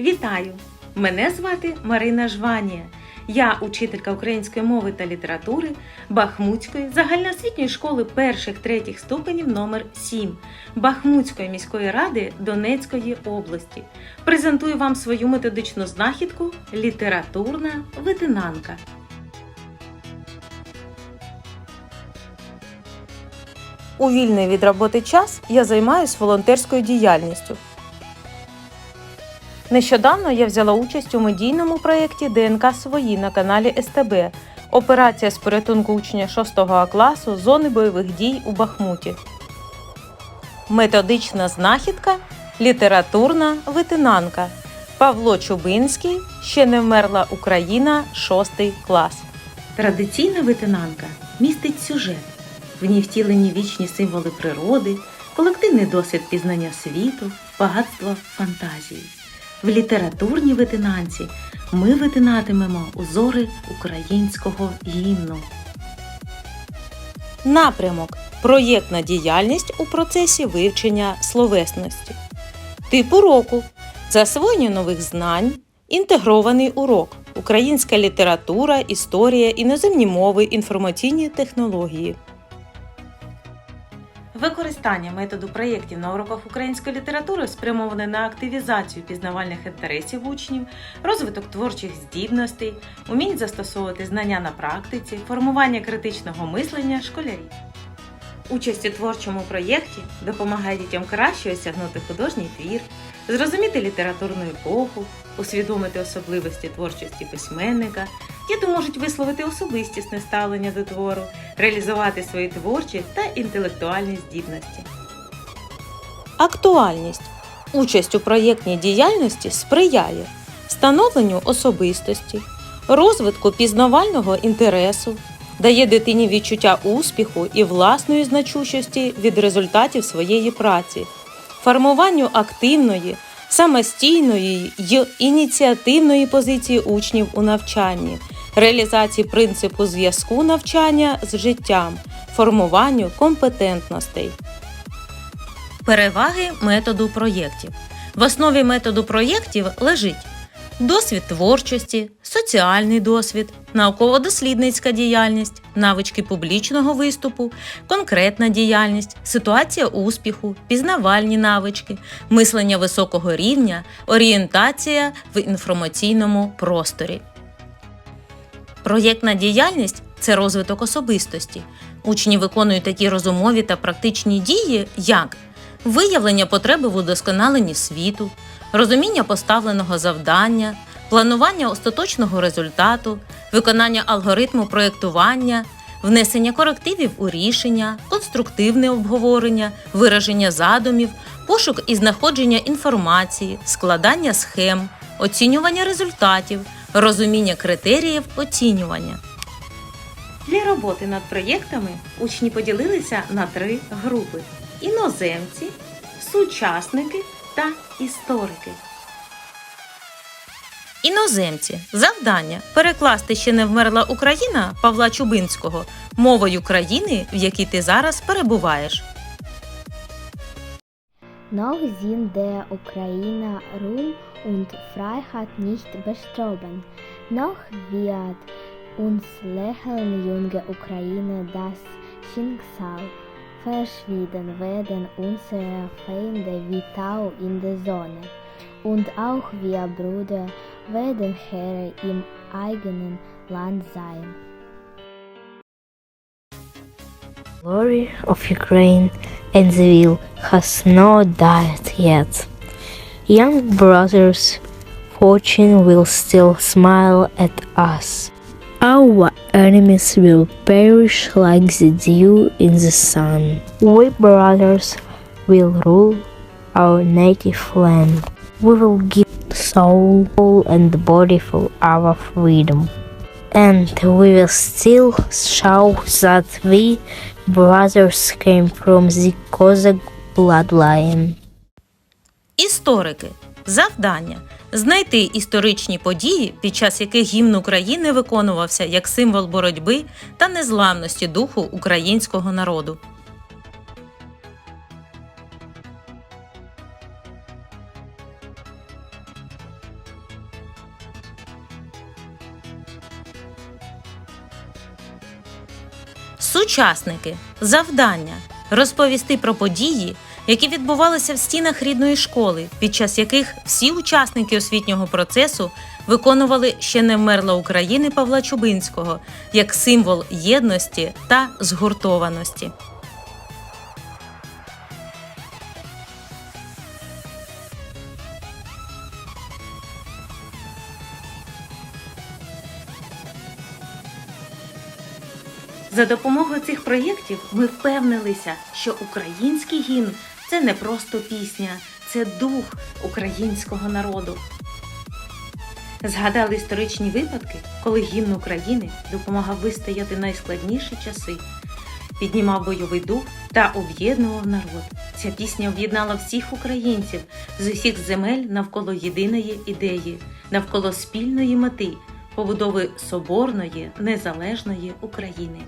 Вітаю! Мене звати Марина Жванія. Я учителька української мови та літератури Бахмутської загальноосвітньої школи перших третіх ступенів номер 7 Бахмутської міської ради Донецької області. Презентую вам свою методичну знахідку Літературна витинанка. У вільний від роботи час я займаюся волонтерською діяльністю. Нещодавно я взяла участь у медійному проєкті ДНК Свої на каналі СТБ. Операція з порятунку учня 6 класу зони бойових дій у Бахмуті. Методична знахідка літературна витинанка. Павло Чубинський Ще не вмерла Україна, 6 клас. Традиційна витинанка містить сюжет. В ній втілені вічні символи природи, колективний досвід пізнання світу, багатство фантазії. В літературній витинанці ми витинатимемо узори українського гімну. Напрямок проєктна діяльність у процесі вивчення словесності. Тип уроку засвоєння нових знань, інтегрований урок, українська література, історія, іноземні мови, інформаційні технології. Використання методу проєктів на уроках української літератури спрямоване на активізацію пізнавальних інтересів учнів, розвиток творчих здібностей, умінь застосовувати знання на практиці, формування критичного мислення школярів. Участь у творчому проєкті допомагає дітям краще осягнути художній твір, зрозуміти літературну епоху, усвідомити особливості творчості письменника, діти можуть висловити особистісне ставлення до твору, реалізувати свої творчі та інтелектуальні здібності. Актуальність. Участь у проєктній діяльності сприяє становленню особистості, розвитку пізнавального інтересу, дає дитині відчуття успіху і власної значущості від результатів своєї праці, формуванню активної, самостійної й ініціативної позиції учнів у навчанні, реалізації принципу зв'язку навчання з життям, формуванню компетентностей. Переваги методу проєктів. В основі методу проєктів лежить досвід творчості, соціальний досвід, науково-дослідницька діяльність, навички публічного виступу, конкретна діяльність, ситуація успіху, пізнавальні навички, мислення високого рівня, орієнтація в інформаційному просторі. Проєктна діяльність це розвиток особистості. Учні виконують такі розумові та практичні дії, як виявлення потреби в удосконаленні світу, розуміння поставленого завдання, планування остаточного результату, виконання алгоритму проєктування, внесення корективів у рішення, конструктивне обговорення, вираження задумів, пошук і знаходження інформації, складання схем, оцінювання результатів, розуміння критеріїв оцінювання. Для роботи над проєктами учні поділилися на три групи: іноземці, сучасники та історики. Іноземці завдання перекласти ще не вмерла Україна Павла Чубинського мовою країни, в якій ти зараз перебуваєш. Noch sind der Ukraine Ruhm und Freiheit nicht bestorben. Noch wird uns lächeln, junge Ukraine, das Schicksal. Verschwiegen werden unsere Feinde wie Tau in der Sonne. Und auch wir Brüder werden Herren im eigenen Land sein. glory of Ukraine and the will has not died yet. Young brothers, fortune will still smile at us. Our enemies will perish like the dew in the sun. We brothers will rule our native land. We will give soul and body for our freedom. And we will still show that we brothers came from the Cossack bloodline. Історики завдання знайти історичні події, під час яких гімн України виконувався як символ боротьби та незламності духу українського народу. Сучасники завдання розповісти про події які відбувалися в стінах рідної школи, під час яких всі учасники освітнього процесу виконували ще не вмерла України Павла Чубинського як символ єдності та згуртованості. За допомогою цих проєктів ми впевнилися, що український гімн це не просто пісня, це дух українського народу. Згадали історичні випадки, коли гімн України допомагав вистояти найскладніші часи, піднімав бойовий дух та об'єднував народ. Ця пісня об'єднала всіх українців з усіх земель навколо єдиної ідеї, навколо спільної мети побудови соборної незалежної України.